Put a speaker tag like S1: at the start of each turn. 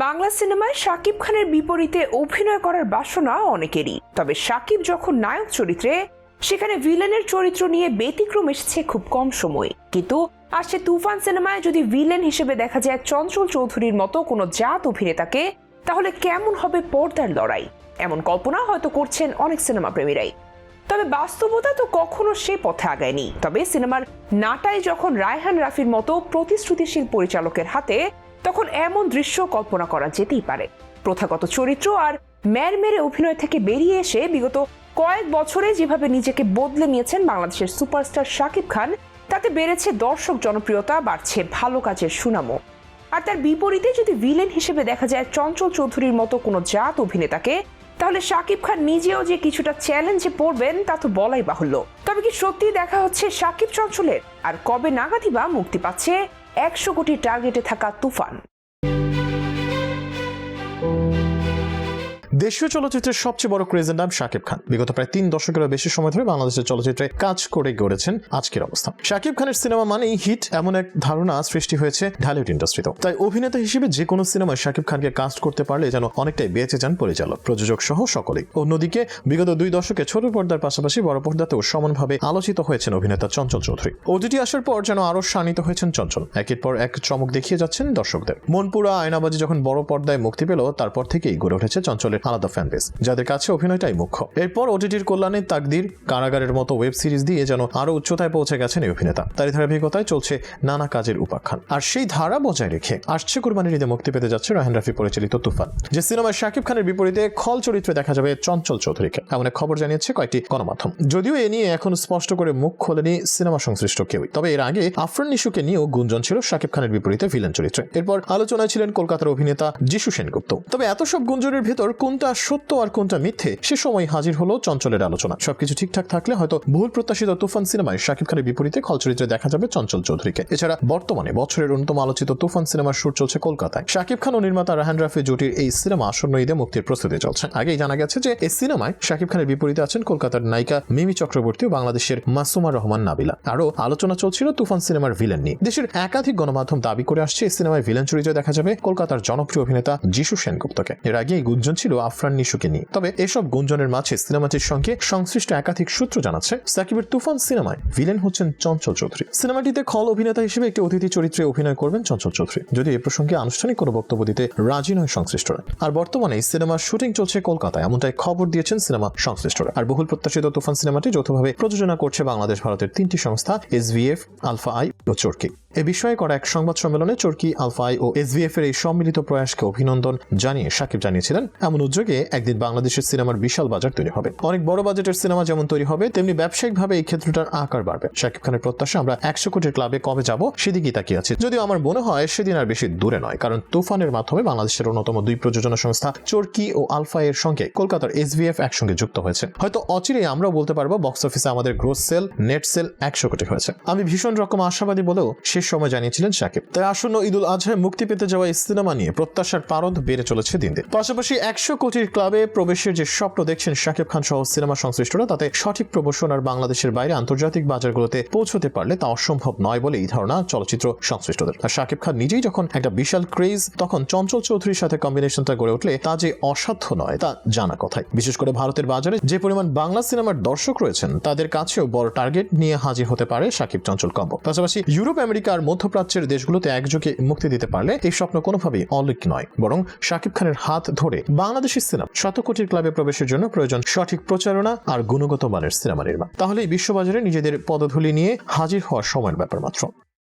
S1: বাংলা সিনেমায় শাকিব খানের বিপরীতে অভিনয় করার বাসনা অনেকেরই। তবে শাকিব যখন নায়ক চরিত্রে, সেখানে ভিলেনের চরিত্র নিয়ে ব্যতিক্রম এসেছে খুব কম সময়। কিন্তু আসছে তুফান সিনেমায় যদি ভিলেন হিসেবে দেখা যায় চঞ্চল চৌধুরীর মতো কোনো জাত অভিনেতাকে, তাহলে কেমন হবে পর্দার লড়াই? এমন কল্পনা হয়তো করছেন অনেক সিনেমা প্রেমীরাই। তবে বাস্তবতা তো কখনো সে পথে আগায়নি। তবে সিনেমার নাটাই যখন রায়হান রাফির মতো প্রতিশ্রুতিশীল পরিচালকের হাতে তখন এমন দৃশ্য কল্পনা করা যেতেই পারে। প্রথাগত চরিত্র আর ম্যার মেরে অভিনয় থেকে বেরিয়ে এসে বিগত কয়েক বছরে যেভাবে নিজেকে বদলে নিয়েছেন বাংলাদেশের সুপারস্টার শাকিব খান, তাতে বেড়েছে দর্শক জনপ্রিয়তা, বাড়ছে ভালো কাজের সুনামও। আর তার বিপরীতে যদি ভিলেন হিসেবে দেখা যায় চঞ্চল চৌধুরীর মতো কোনো জাত অভিনেতাকে, তাহলে শাকিব খান নিজেও যে কিছুটা চ্যালেঞ্জে পড়বেন, তা তো বলাই বাহুল্য। তবে কি সত্যি দেখা হচ্ছে শাকিব চঞ্চলের? আর কবে নাগাদই বা মুক্তি পাচ্ছে? একশো কোটি টার্গেটে থাকা তুফান।
S2: দেশীয় চলচ্চিত্রের সবচেয়ে বড় ক্রেজের নাম শাকিব খান। বিগত প্রায় তিন দশকেরও বেশি সময় ধরে বাংলাদেশের চলচ্চিত্রে কাজ করে গড়েছেন আজকের অবস্থা শাকিব খানের সিনেমা মানেই হিট, এমন এক ধারণা সৃষ্টি হয়েছে ঢালিউড ইন্ডাস্ট্রিতে। তাই অভিনেতা হিসেবে যে কোনো সিনেমায় শাকিব খানকে কাস্ট করতে পারলে যেন অনেকটাই বেঁচে যান পরিচালক, প্রযোজক সহ সকলেই। অন্যদিকে, বিগত দুই দশকে ছোট পর্দার পাশাপাশি বড় পর্দাতেও সমানভাবে আলোচিত হয়েছেন অভিনেতা চঞ্চল চৌধুরী। ওটিটি আসার পর যেন আরও শানিত হয়েছেন চঞ্চল। একের পর এক চমক দেখিয়ে যাচ্ছেন দর্শকদের। মনপুরা আয়নাবাজি যখন বড় পর্দায় মুক্তি পেল, তারপর থেকেই গড়ে উঠেছে চঞ্চলের আলাদা ফ্যান বেস যাদের কাছে অভিনয়টাই মুখ্য। এরপর ওটিটির কল্যাণে তাকদির কারাগারের মতো ওয়েব সিরিজ দিয়ে যেন আরও উচ্চতায় পৌঁছে গেছেন এই অভিনেতা। তারই ধারাবাহিকতায় চলছে নানা কাজের উপাখ্যান। আর সেই ধারা বজায় রেখে আসছে কুরবানির ঈদে মুক্তি পেতে যাচ্ছে রাহান রাফি পরিচালিত তুফান, যে সিনেমায় শাকিব খানের বিপরীতে খল চরিত্রে দেখা যাবে চঞ্চল চৌধুরীকে। এমন এক খবর জানিয়েছে কয়েকটি গণমাধ্যম। যদিও এ নিয়ে এখন স্পষ্ট করে মুখ খোলেনি সিনেমা সংশ্লিষ্ট কেউই। তবে এর আগে আফরান নিশুকে নিয়েও গুঞ্জন ছিল শাকিব খানের বিপরীতে ভিলেন চরিত্রে। এরপর আলোচনায় ছিলেন কলকাতার অভিনেতা যিশু সেনগুপ্ত। তবে এত সব গুঞ্জনের ভেতর কোনটা সত্য আর কোনটা মিথ্যে, সে সময় হাজির হলো চঞ্চলের আলোচনা। সবকিছু ঠিকঠাক থাকলে হয়তো ভুল প্রত্যাশিত তুফান সিনেমায় শাকিব খানের বিপরীতে খল চরিত্রে দেখা যাবে চঞ্চল চৌধুরীকে। এছাড়া বর্তমানে বছরের অন্যতম আলোচিত তুফান সিনেমার শুট চলছে কলকাতায়। শাকিব খান ও নির্মাতা রাহান রাফি জুটির এই সিনেমা আসন্ন ঈদে মুক্তির প্রস্তুতি চলছে। আগেই জানা গেছে যে এই সিনেমায় শাকিব খানের বিপরীতে আছেন কলকাতার নায়িকা মিমি চক্রবর্তী ও বাংলাদেশের মাসুমা রহমান নাবিলা। আরও আলোচনা চলছিল তুফান সিনেমার ভিলেন নিয়ে। দেশের একাধিক গণমাধ্যম দাবি করে আসছে, এই সিনেমায় ভিলেন চরিত্রে দেখা যাবে কলকাতার জনপ্রিয় অভিনেতা যিশু সেনগুপ্তকে। এর আগে এই গুঞ্জন ছিল আফরান নিশুকে নিয়ে। তবে এসব গুঞ্জনের মাঝে সিনেমাটির সঙ্গে সংশ্লিষ্ট একাধিক সূত্র জানাচ্ছে, সাকিবের তুফান সিনেমায় ভিলেন হচ্ছেন চঞ্চল চৌধুরী। সিনেমাটিতে খল অভিনেতা হিসেবে একটি অতিথি চরিত্রে অভিনয় করবেন চঞ্চল চৌধুরী। যদি এ প্রসঙ্গে আনুষ্ঠানিক কোনো বক্তব্য দিতে রাজি নয় সংশ্লিষ্টরা। আর বর্তমানে সিনেমার শুটিং চলছে কলকাতায়, এমনটাই খবর দিয়েছেন সিনেমা সংশ্লিষ্টরা। আর বহুল প্রত্যাশিত তুফান সিনেমাটি যৌথভাবে প্রযোজনা করছে বাংলাদেশ, ভারতের তিনটি সংস্থা এসভিএফ আলফা আই ও চরকি। এ বিষয়ে করা এক সংবাদ সম্মেলনে চরকি আলফা আই ও এসভিএফ এর এই সম্মিলিত প্রয়াসকে অভিনন্দন জানিয়ে সাকিব জানিয়েছিলেন, এমন উদ্যোগে একদিন বাংলাদেশের সিনেমার বিশাল বাজার তৈরি হবে। অনেক বড় বাজেটের সিনেমা যেমন তৈরি হবে, তেমনি ব্যবসায়িকভাবে এই ক্ষেত্রটার আকার বাড়বে। শাকিব খানের প্রত্যাশা, আমরা একশো কোটির ক্লাবে কবে যাব সেদিকেই তাকিয়ে আছি। যদিও আমার মনে হয় সেদিন আর বেশি দূরে নয়, কারণ তুফানের মাধ্যমে বাংলাদেশের অন্যতম দুই প্রযোজনা সংস্থা চরকি ও আলফা এর সঙ্গে কলকাতার এসভিএফ একসঙ্গে যুক্ত হয়েছে। হয়তো অচিরেই আমরাও বলতে পারব, বক্স অফিসে আমাদের গ্রোথ সেল, নেট সেল একশো কোটি হয়েছে। আমি ভীষণ রকম আশাবাদী বলেও শেষ সময় জানিয়েছিলেন শাকিব তাই আসন্ন ঈদুল আজহায় মুক্তি পেতে যাওয়া সিনেমা নিয়ে প্রত্যাশার পারদ বেড়ে চলেছে দিন দিন। পাশাপাশি একশো কোটির ক্লাবে প্রবেশের যে স্বপ্ন দেখছেন শাকিব খান সহ সিনেমা সংশ্লিষ্টরা, তাতে সঠিক প্রমোশন আর বাংলাদেশের বাইরে আন্তর্জাতিক বাজারগুলোতে পৌঁছতে পারলে তা অসম্ভব নয় বলে এই ধারণা চলচ্চিত্র সংশ্লিষ্টদের। আর শাকিব খান নিজেই যখন একটা বিশাল ক্রেজ, তখন চঞ্চল চৌধুরীর সাথে কম্বিনেশনটা গড়ে উঠলে তা যে অসাধ্য নয়, তা জানা কথাই। বিশেষ করে ভারতের বাজারে যে পরিমাণ বাংলা সিনেমার দর্শক রয়েছেন, তাদের কাছেও বড় টার্গেট নিয়ে হাজির হতে পারে শাকিব চঞ্চল কম্বো পাশাপাশি ইউরোপ আমেরিকা আর মধ্যপ্রাচ্যের দেশগুলোতে একযোগে মুক্তি দিতে পারলে এই স্বপ্ন কোনোভাবেই অলিক নয়, বরং শাকিব খানের হাত ধরে বাংলাদেশি সিনেমা শত কোটির ক্লাবে প্রবেশের জন্য প্রয়োজন সঠিক প্রচারণা আর গুণগত মানের সিনেমা নির্মাণ। তাহলে বিশ্ববাজারে নিজেদের পদধূলি নিয়ে হাজির হওয়ার সময়ের ব্যাপার মাত্র।